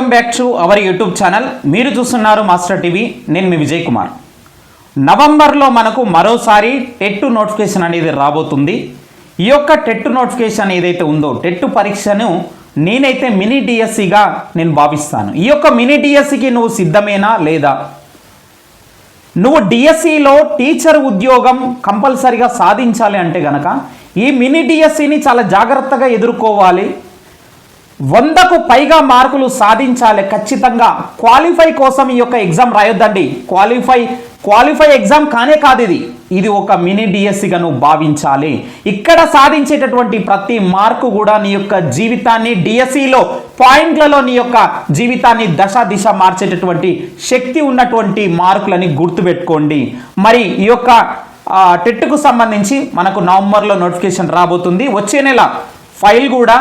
Welcome back to our YouTube channel మీరు చూస్తున్నారు master TV నేను మీ విజయ్ కుమార్ నవంబర్లో మనకు మరోసారి టెట్ నోటిఫికేషన్ అనేది రాబోతుంది. ఈ యొక్క టెట్ నోటిఫికేషన్ ఏదైతే ఉందో టెట్ పరీక్షను నేనైతే మినీ డిఎస్సిగా నేను భావిస్తాను. ఈ యొక్క మినీ డిఎస్సికి నువ్వు సిద్ధమేనా లేదా? నువ్వు డిఎస్సిలో టీచర్ ఉద్యోగం కంపల్సరిగా సాధించాలి అంటే గనక ఈ మినీ డిఎస్సిని చాలా జాగ్రత్తగా ఎదుర్కోవాలి. వందకు పైగా మార్కులు సాధించాలి ఖచ్చితంగా. క్వాలిఫై కోసం ఈ యొక్క ఎగ్జామ్ రాయొద్దండి. క్వాలిఫై క్వాలిఫై ఎగ్జామ్ కానే కాదు ఇది. ఇది ఒక మినీ డిఎస్సిగాను భావించాలి. ఇక్కడ సాధించేటటువంటి ప్రతి మార్కు కూడా నీ యొక్క జీవితాన్ని డిఎస్సిలో పాయింట్లలో నీ యొక్క జీవితాన్ని దశ దిశ మార్చేటటువంటి శక్తి ఉన్నటువంటి మార్కులని గుర్తుపెట్టుకోండి. మరి ఈ యొక్క టెట్కు సంబంధించి మనకు నవంబర్లో నోటిఫికేషన్ రాబోతుంది. వచ్చే నెల ఫైల్ కూడా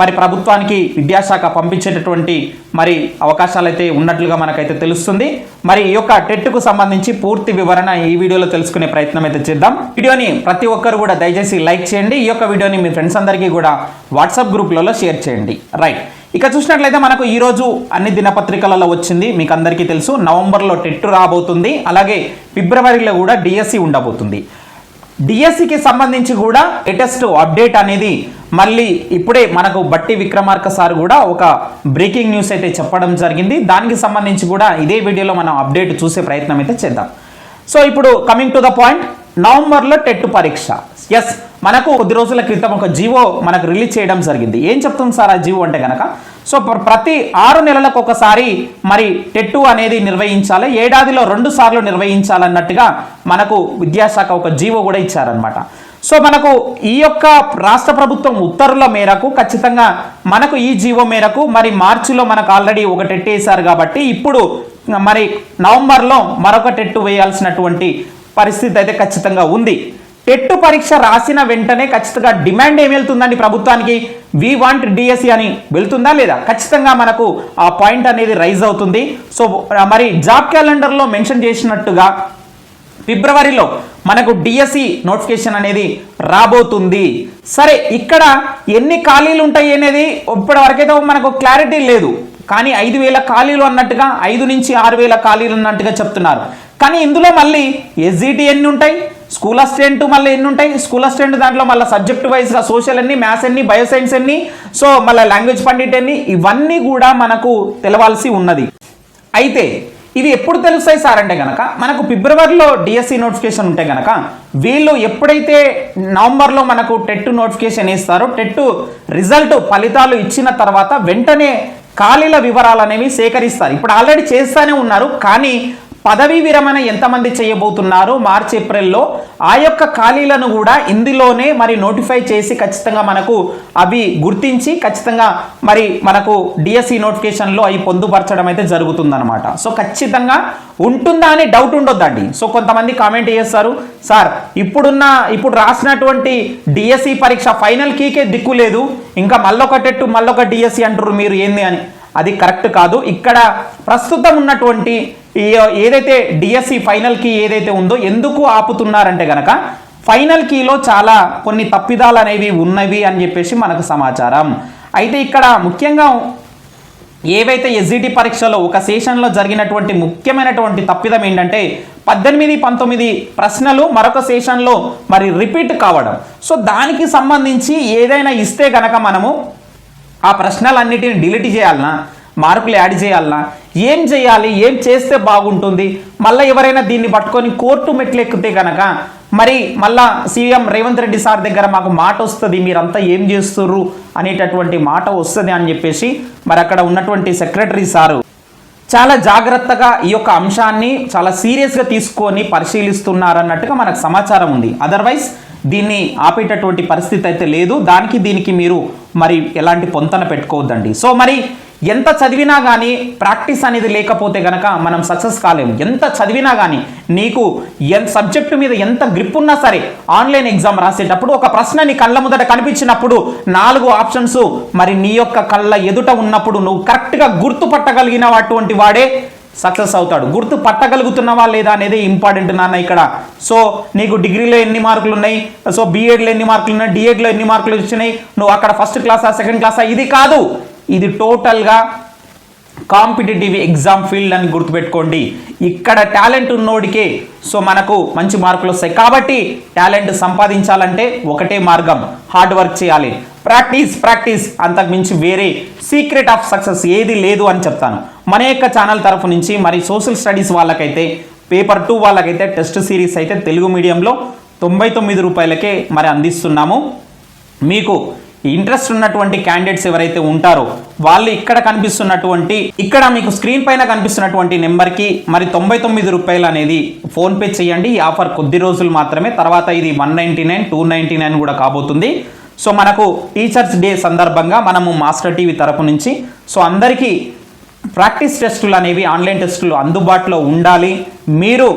మరి ప్రభుత్వానికి విద్యాశాఖ పంపించేటటువంటి మరి అవకాశాలు అయితే ఉన్నట్లుగా మనకైతే తెలుస్తుంది. మరి ఈ యొక్క టెట్కు సంబంధించి పూర్తి వివరణ ఈ వీడియోలో తెలుసుకునే ప్రయత్నం అయితే చేద్దాం. వీడియోని ప్రతి ఒక్కరు కూడా దయచేసి లైక్ చేయండి. ఈ యొక్క వీడియోని మీ ఫ్రెండ్స్ అందరికీ కూడా వాట్సాప్ గ్రూప్లలో షేర్ చేయండి. రైట్. ఇక చూసినట్లయితే మనకు ఈరోజు అన్ని దినపత్రికలలో వచ్చింది. మీకు అందరికీ తెలుసు. నవంబర్లో టెట్ రాబోతుంది. అలాగే ఫిబ్రవరిలో కూడా డిఎస్సి ఉండబోతుంది. డిఎస్సికి సంబంధించి కూడా లేటెస్ట్ అప్డేట్ అనేది మళ్ళీ ఇప్పుడే మనకు బట్టి విక్రమార్క సార్ కూడా ఒక బ్రేకింగ్ న్యూస్ అయితే చెప్పడం జరిగింది. దానికి సంబంధించి కూడా ఇదే వీడియోలో మనం అప్డేట్ చూసే ప్రయత్నం అయితే చేద్దాం. సో ఇప్పుడు కమింగ్ టు ద పాయింట్ నవంబర్లో టెట్ పరీక్ష. ఎస్ మనకు కొద్ది రోజుల క్రితం ఒక జీవో మనకు రిలీజ్ చేయడం జరిగింది. ఏం చెప్తుంది సార్ ఆ జీవో అంటే కనుక సో ప్రతి ఆరు నెలలకు ఒకసారి మరి టెట్టు అనేది నిర్వహించాలి. ఏడాదిలో రెండు సార్లు నిర్వహించాలన్నట్టుగా మనకు విద్యాశాఖ ఒక జీవో కూడా ఇచ్చారనమాట సో మనకు ఈ యొక్క రాష్ట్ర ప్రభుత్వం ఉత్తర్వుల మేరకు ఖచ్చితంగా మనకు ఈ జీవో మేరకు మరి మార్చిలో మనకు ఆల్రెడీ ఒక టెట్ కాబట్టి ఇప్పుడు మరి నవంబర్లో మరొక టెట్టు వేయాల్సినటువంటి పరిస్థితి అయితే ఖచ్చితంగా ఉంది. టెట్టు పరీక్ష రాసిన వెంటనే ఖచ్చితంగా డిమాండ్ ఏమి వెళ్తుందండి ప్రభుత్వానికి? వి వాంట్ డిఎస్సి అని వెళ్తుందా లేదా? ఖచ్చితంగా మనకు ఆ పాయింట్ అనేది రైజ్ అవుతుంది. సో మరి జాబ్ క్యాలెండర్లో మెన్షన్ చేసినట్టుగా ఫిబ్రవరిలో మనకు డిఎస్సి నోటిఫికేషన్ అనేది రాబోతుంది. సరే ఇక్కడ ఎన్ని ఖాళీలు ఉంటాయి అనేది ఇప్పటి వరకైతే మనకు క్లారిటీ లేదు. కానీ ఐదు వేల ఖాళీలు అన్నట్టుగా ఐదు నుంచి ఆరు వేల ఖాళీలు అన్నట్టుగా చెప్తున్నారు. కానీ ఇందులో మళ్ళీ ఎస్జిటి ఎన్ని ఉంటాయి? స్కూల్ అసిస్టెంట్ మళ్ళీ ఎన్ని ఉంటాయి? స్కూల్ అసిస్టెంట్ దాంట్లో మళ్ళీ సబ్జెక్ట్ వైజ్గా సోషల్ ఎన్ని మ్యాథ్స్ ఎన్ని బయోసైన్స్ ఎన్ని సో మళ్ళీ లాంగ్వేజ్ పండిట్ ఎన్ని ఇవన్నీ కూడా మనకు తెలవాల్సి ఉన్నది. అయితే ఇవి ఎప్పుడు తెలుస్తాయి సార్ అంటే కనుక మనకు ఫిబ్రవరిలో డిఎస్సి నోటిఫికేషన్ ఉంటే కనుక వీళ్ళు ఎప్పుడైతే నవంబర్లో మనకు టెట్ నోటిఫికేషన్ ఇస్తారో టెట్ రిజల్ట్ ఫలితాలు ఇచ్చిన తర్వాత వెంటనే ఖాళీల వివరాలు అనేవి సేకరిస్తారు. ఇప్పుడు ఆల్రెడీ చేస్తూనే ఉన్నారు కానీ పదవీ విరమణ ఎంతమంది చేయబోతున్నారు మార్చ్ ఏప్రిల్లో ఆ యొక్క ఖాళీలను కూడా ఇందులోనే మరి నోటిఫై చేసి ఖచ్చితంగా మనకు అవి గుర్తించి ఖచ్చితంగా మరి మనకు డిఎస్సి నోటిఫికేషన్లో అవి పొందుపరచడం అయితే జరుగుతుందనమాట సో ఖచ్చితంగా ఉంటుందా అని డౌట్ ఉండొద్దండి. సో కొంతమంది కామెంట్ చేస్తారు సార్ ఇప్పుడున్న ఇప్పుడు రాసినటువంటి డిఎస్సి పరీక్ష ఫైనల్ కీకే దిక్కు లేదు. ఇంకా మళ్ళొకటెట్టు మళ్ళొక డిఎస్సి అంటారు మీరు ఏంది అని. అది కరెక్ట్ కాదు. ఇక్కడ ప్రస్తుతం ఉన్నటువంటి ఏదైతే డిఎస్సి ఫైనల్ కీ ఏదైతే ఉందో ఎందుకు ఆపుతున్నారంటే గనక ఫైనల్ కీలో చాలా కొన్ని తప్పిదాలు అనేవి ఉన్నవి అని చెప్పేసి మనకు సమాచారం. అయితే ఇక్కడ ముఖ్యంగా ఏవైతే ఎస్జిటి పరీక్షలో ఒక సెషన్లో జరిగినటువంటి ముఖ్యమైనటువంటి తప్పిదం ఏంటంటే పద్దెనిమిది పంతొమ్మిది ప్రశ్నలు మరొక సెషన్లో మరి రిపీట్ కావడం. సో దానికి సంబంధించి ఏదైనా ఇస్తే గనక మనము ఆ ప్రశ్నలన్నిటిని డిలీట్ చేయాలన్నా మార్కులు యాడ్ చేయాలన్నా ఏం చేయాలి? ఏం చేస్తే బాగుంటుంది? మళ్ళీ ఎవరైనా దీన్ని పట్టుకొని కోర్టు మెట్లు ఎక్కితే కనుక మరి మళ్ళా సీఎం రేవంత్ రెడ్డి సార్ దగ్గర మాకు మాట వస్తుంది మీరంతా ఏం చేస్తుర్రు అనేటటువంటి మాట వస్తుంది అని చెప్పేసి మరి అక్కడ ఉన్నటువంటి సెక్రటరీ సారు చాలా జాగ్రత్తగా ఈ యొక్క అంశాన్ని చాలా సీరియస్గా తీసుకొని పరిశీలిస్తున్నారన్నట్టుగా మనకు సమాచారం ఉంది. అదర్వైజ్ దీన్ని ఆపేటటువంటి పరిస్థితి అయితే లేదు. దానికి దీనికి మీరు మరి ఎలాంటి పొంతన పెట్టుకోవద్దండి. సో మరి ఎంత చదివినా కానీ ప్రాక్టీస్ అనేది లేకపోతే గనక మనం సక్సెస్ కాలేము. ఎంత చదివినా కానీ నీకు ఎంత సబ్జెక్టు మీద ఎంత గ్రిప్ ఉన్నా సరే ఆన్లైన్ ఎగ్జామ్ రాసేటప్పుడు ఒక ప్రశ్న నీ కళ్ళ ముందట కనిపించినప్పుడు నాలుగు ఆప్షన్స్ మరి నీ యొక్క కళ్ళ ఎదుట ఉన్నప్పుడు నువ్వు కరెక్ట్గా గుర్తుపట్టగలిగిన అటువంటి వాడే సక్సెస్ అవుతాడు. గుర్తు పట్టగలుగుతున్నావా లేదా అనేది ఇంపార్టెంట్ నాన్న ఇక్కడ. సో నీకు డిగ్రీలో ఎన్ని మార్కులు ఉన్నాయి? సో బీఎడ్లో ఎన్ని మార్కులు ఉన్నాయి? డిఎడ్లో ఎన్ని మార్కులు వచ్చినాయి? నువ్వు అక్కడ ఫస్ట్ క్లాసా సెకండ్ క్లాసా? ఇది కాదు. ఇది టోటల్గా కాంపిటేటివ్ ఎగ్జామ్ ఫీల్డ్ అని గుర్తుపెట్టుకోండి. ఇక్కడ టాలెంట్ ఉన్నోడికే సో మనకు మంచి మార్కులు వస్తాయి. కాబట్టి టాలెంట్ సంపాదించాలంటే ఒకటే మార్గం హార్డ్ వర్క్ చేయాలి. ప్రాక్టీస్ ప్రాక్టీస్ అంతకు మించి వేరే. సీక్రెట్ ఆఫ్ సక్సెస్ ఏది లేదు అని చెప్తాను. మన యొక్క ఛానల్ తరఫు నుంచి మరి సోషల్ స్టడీస్ వాళ్ళకైతే పేపర్ టూ వాళ్ళకైతే టెస్ట్ సిరీస్ అయితే తెలుగు మీడియంలో తొంభై తొమ్మిది రూపాయలకే మరి అందిస్తున్నాము. మీకు ఇంట్రెస్ట్ ఉన్నటువంటి క్యాండిడేట్స్ ఎవరైతే ఉంటారో వాళ్ళు ఇక్కడ కనిపిస్తున్నటువంటి ఇక్కడ మీకు స్క్రీన్ పైన కనిపిస్తున్నటువంటి నెంబర్కి మరి తొంభై తొమ్మిది రూపాయలు అనేది ఫోన్పే చేయండి. ఈ ఆఫర్ కొద్ది రోజులు మాత్రమే. తర్వాత ఇది one ninety nine two ninety nine కూడా కాబోతుంది. సో మనకు టీచర్స్ డే సందర్భంగా మనము మాస్టర్ టీవీ తరపు నుంచి సో అందరికీ ప్రాక్టీస్ టెస్టులు అనేవి ఆన్లైన్ టెస్టులు అందుబాటులో ఉండాలి. మీరు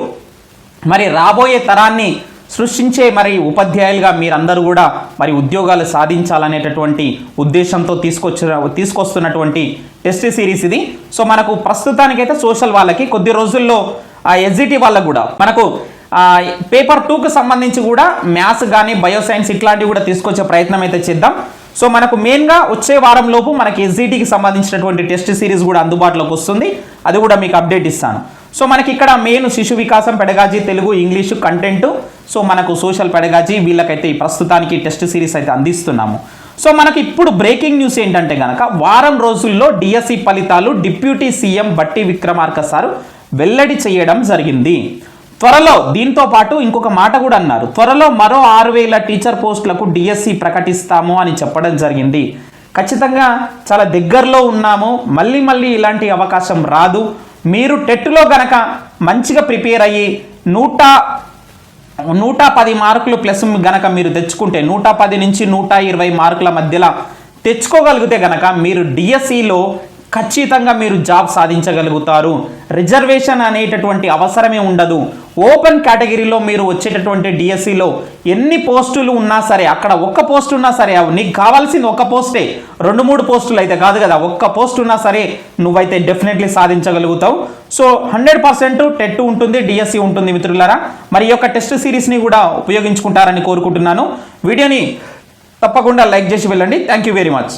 మరి రాబోయే తరాన్ని సృష్టించే మరి ఉపాధ్యాయులుగా మీరందరూ కూడా మరి ఉద్యోగాలు సాధించాలనేటటువంటి ఉద్దేశంతో తీసుకొచ్చిన తీసుకొస్తున్నటువంటి టెస్ట్ సిరీస్ ఇది. సో మనకు ప్రస్తుతానికైతే సోషల్ వాళ్ళకి కొద్ది రోజుల్లో ఎస్జిటి వాళ్ళకు కూడా మనకు పేపర్ టూకి సంబంధించి కూడా మ్యాథ్స్ కానీ బయోసైన్స్ ఇట్లాంటివి కూడా తీసుకొచ్చే ప్రయత్నం అయితే చేద్దాం. సో మనకు మెయిన్గా వచ్చే వారం లోపు మనకి ఎస్జిటికి సంబంధించినటువంటి టెస్ట్ సిరీస్ కూడా అందుబాటులోకి వస్తుంది. అది కూడా మీకు అప్డేట్ ఇస్తాను. సో మనకి ఇక్కడ మెయిన్ శిశు వికాసం pedagogy Telugu English content so మనకు సోషల్ పెడగాజీ వీళ్ళకైతే ప్రస్తుతానికి టెస్ట్ సిరీస్ అయితే అందిస్తున్నాము. సో మనకి ఇప్పుడు బ్రేకింగ్ న్యూస్ ఏంటంటే కనుక వారం రోజుల్లో డిఎస్సి ఫలితాలు డిప్యూటీ సీఎం బట్టి విక్రమార్క సారు వెల్లడి చేయడం జరిగింది. త్వరలో దీంతో పాటు ఇంకొక మాట కూడా అన్నారు. త్వరలో మరో ఆరు వేల టీచర్ పోస్టులకు డిఎస్సి ప్రకటిస్తాము అని చెప్పడం జరిగింది. ఖచ్చితంగా చాలా దగ్గరలో ఉన్నాము. మళ్ళీ మళ్ళీ ఇలాంటి అవకాశం రాదు. మీరు టెట్లో గనక మంచిగా ప్రిపేర్ అయ్యి నూట నూట పది మార్కులు ప్లస్ గనక మీరు తెచ్చుకుంటే నూట పది నుంచి నూట ఇరవై మార్కుల మధ్యలో తెచ్చుకోగలిగితే గనక మీరు డిఎస్సిలో ఖచ్చితంగా మీరు జాబ్ సాధించగలుగుతారు. రిజర్వేషన్ అనేటటువంటి అవసరమే ఉండదు. ఓపెన్ కేటగిరీలో మీరు వచ్చేటటువంటి డిఎస్సిలో ఎన్ని పోస్టులు ఉన్నా సరే అక్కడ ఒక్క పోస్ట్ ఉన్నా సరే అవి నీకు కావాల్సింది ఒక్క పోస్టే. రెండు మూడు పోస్టులు అయితే కాదు కదా ఒక్క పోస్ట్ ఉన్నా సరే నువ్వైతే డెఫినెట్లీ సాధించగలుగుతావు. సో హండ్రెడ్ పర్సెంట్ టెట్ ఉంటుంది డిఎస్సి ఉంటుంది మిత్రులారా. మరి ఈ యొక్క టెస్ట్ సిరీస్ని కూడా ఉపయోగించుకుంటారని కోరుకుంటున్నాను. వీడియోని తప్పకుండా లైక్ చేసి వెళ్ళండి. Thank you very much.